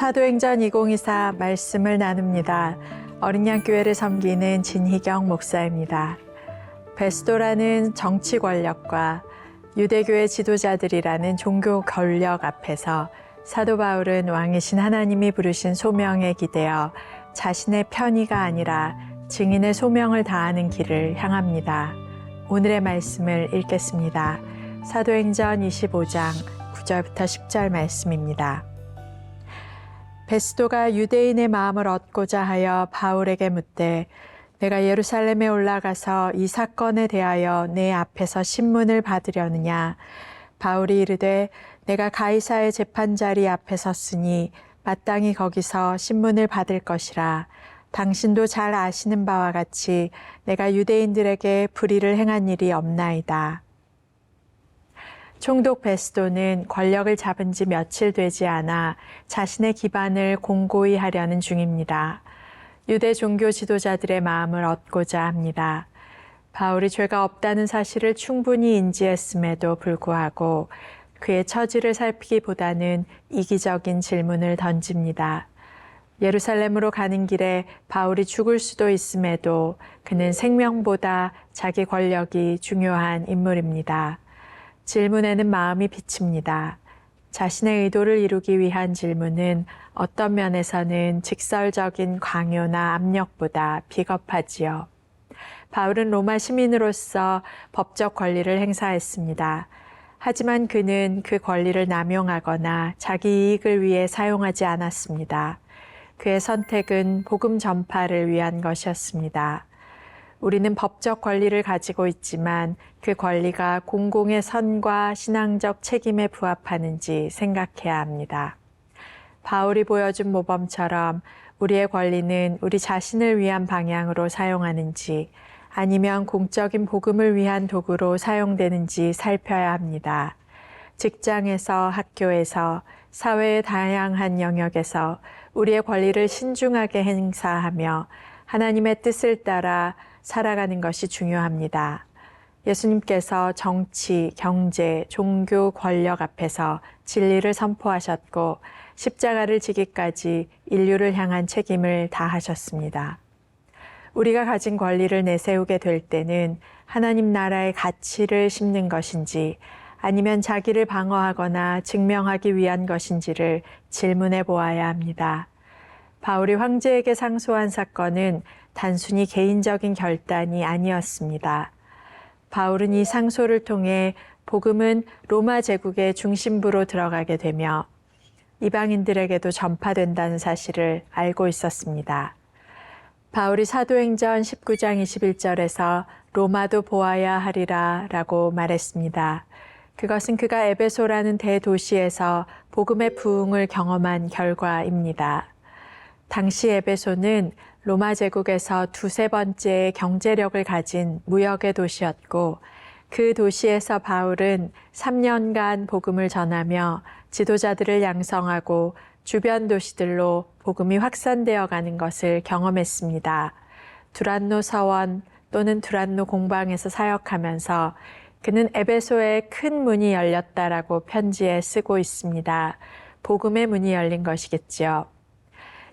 사도행전 2024 말씀을 나눕니다. 어린양 교회를 섬기는 진희경 목사입니다. 베스도라는 정치 권력과 유대교의 지도자들이라는 종교 권력 앞에서 사도 바울은 왕이신 하나님이 부르신 소명에 기대어 자신의 편의가 아니라 증인의 소명을 다하는 길을 향합니다. 오늘의 말씀을 읽겠습니다. 사도행전 25장 9절부터 10절 말씀입니다. 베스도가 유대인의 마음을 얻고자 하여 바울에게 묻되 내가 예루살렘에 올라가서 이 사건에 대하여 내 앞에서 신문을 받으려느냐 바울이 이르되 내가 가이사의 재판 자리 앞에 섰으니 마땅히 거기서 신문을 받을 것이라 당신도 잘 아시는 바와 같이 내가 유대인들에게 불의를 행한 일이 없나이다. 총독 베스도는 권력을 잡은 지 며칠 되지 않아 자신의 기반을 공고히 하려는 중입니다. 유대 종교 지도자들의 마음을 얻고자 합니다. 바울이 죄가 없다는 사실을 충분히 인지했음에도 불구하고 그의 처지를 살피기보다는 이기적인 질문을 던집니다. 예루살렘으로 가는 길에 바울이 죽을 수도 있음에도 그는 생명보다 자기 권력이 중요한 인물입니다. 질문에는 마음이 비칩니다. 자신의 의도를 이루기 위한 질문은 어떤 면에서는 직설적인 강요나 압력보다 비겁하지요. 바울은 로마 시민으로서 법적 권리를 행사했습니다. 하지만 그는 그 권리를 남용하거나 자기 이익을 위해 사용하지 않았습니다. 그의 선택은 복음 전파를 위한 것이었습니다. 우리는 법적 권리를 가지고 있지만 그 권리가 공공의 선과 신앙적 책임에 부합하는지 생각해야 합니다. 바울이 보여준 모범처럼 우리의 권리는 우리 자신을 위한 방향으로 사용하는지 아니면 공적인 복음을 위한 도구로 사용되는지 살펴야 합니다. 직장에서 학교에서 사회의 다양한 영역에서 우리의 권리를 신중하게 행사하며 하나님의 뜻을 따라 살아가는 것이 중요합니다. 예수님께서 정치, 경제, 종교 권력 앞에서 진리를 선포하셨고 십자가를 지기까지 인류를 향한 책임을 다하셨습니다. 우리가 가진 권리를 내세우게 될 때는 하나님 나라의 가치를 심는 것인지 아니면 자기를 방어하거나 증명하기 위한 것인지를 질문해 보아야 합니다. 바울이 황제에게 상소한 사건은 단순히 개인적인 결단이 아니었습니다. 바울은 이 상소를 통해 복음은 로마 제국의 중심부로 들어가게 되며 이방인들에게도 전파된다는 사실을 알고 있었습니다. 바울이 사도행전 19장 21절에서 로마도 보아야 하리라 라고 말했습니다. 그것은 그가 에베소라는 대도시에서 복음의 부흥을 경험한 결과입니다. 당시 에베소는 로마 제국에서 두세 번째 경제력을 가진 무역의 도시였고 그 도시에서 바울은 3년간 복음을 전하며 지도자들을 양성하고 주변 도시들로 복음이 확산되어 가는 것을 경험했습니다. 두란노 서원 또는 두란노 공방에서 사역하면서 그는 에베소에 큰 문이 열렸다라고 편지에 쓰고 있습니다. 복음의 문이 열린 것이겠지요.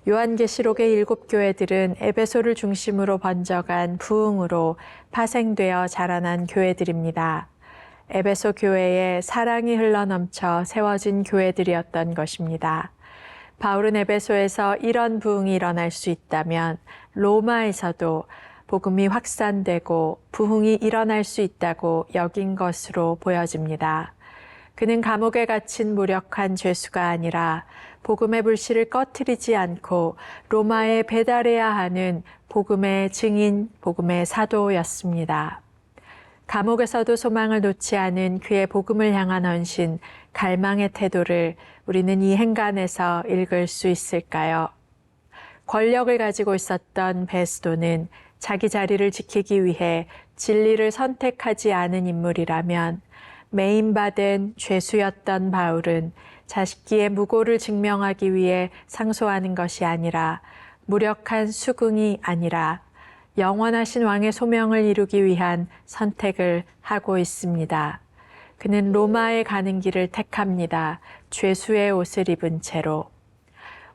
요한계시록의 일곱 교회들은 에베소를 중심으로 번져간 부흥으로 파생되어 자라난 교회들입니다. 에베소 교회에 사랑이 흘러넘쳐 세워진 교회들이었던 것입니다. 바울은 에베소에서 이런 부흥이 일어날 수 있다면 로마에서도 복음이 확산되고 부흥이 일어날 수 있다고 여긴 것으로 보여집니다. 그는 감옥에 갇힌 무력한 죄수가 아니라 복음의 불씨를 꺼트리지 않고 로마에 배달해야 하는 복음의 증인, 복음의 사도였습니다. 감옥에서도 소망을 놓지 않은 그의 복음을 향한 헌신, 갈망의 태도를 우리는 이 행간에서 읽을 수 있을까요? 권력을 가지고 있었던 베스도는 자기 자리를 지키기 위해 진리를 선택하지 않은 인물이라면 메인받은 죄수였던 바울은 자식기의 무고를 증명하기 위해 상소하는 것이 아니라 무력한 수긍이 아니라 영원하신 왕의 소명을 이루기 위한 선택을 하고 있습니다. 그는 로마에 가는 길을 택합니다. 죄수의 옷을 입은 채로.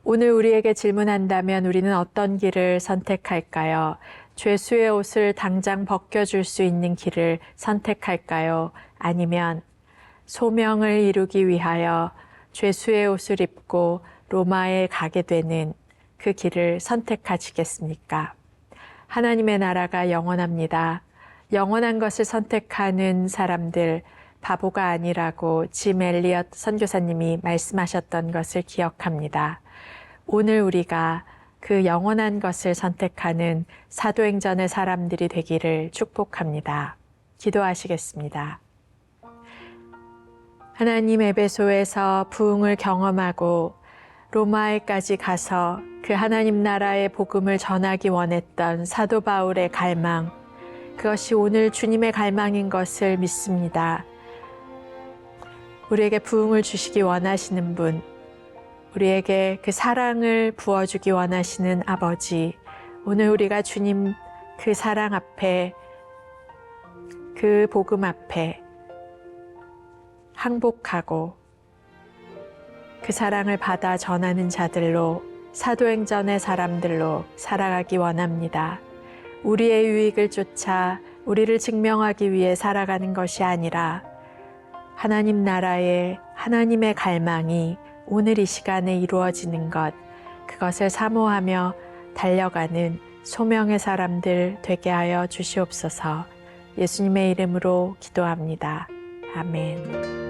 오늘 우리에게 질문한다면 우리는 어떤 길을 선택할까요? 죄수의 옷을 당장 벗겨줄 수 있는 길을 선택할까요? 아니면 소명을 이루기 위하여 죄수의 옷을 입고 로마에 가게 되는 그 길을 선택하시겠습니까? 하나님의 나라가 영원합니다. 영원한 것을 선택하는 사람들 바보가 아니라고 짐 엘리엇 선교사님이 말씀하셨던 것을 기억합니다. 오늘 우리가 그 영원한 것을 선택하는 사도행전의 사람들이 되기를 축복합니다. 기도하시겠습니다. 하나님 에베소에서 부흥을 경험하고 로마에까지 가서 그 하나님 나라의 복음을 전하기 원했던 사도 바울의 갈망, 그것이 오늘 주님의 갈망인 것을 믿습니다. 우리에게 부흥을 주시기 원하시는 분, 우리에게 그 사랑을 부어주기 원하시는 아버지, 오늘 우리가 주님 그 사랑 앞에, 그 복음 앞에 항복하고 그 사랑을 받아 전하는 자들로 사도행전의 사람들로 살아가기 원합니다. 우리의 유익을 쫓아 우리를 증명하기 위해 살아가는 것이 아니라 하나님 나라의 하나님의 갈망이 오늘 이 시간에 이루어지는 것, 그것을 사모하며 달려가는 소명의 사람들 되게 하여 주시옵소서 예수님의 이름으로 기도합니다. 아멘.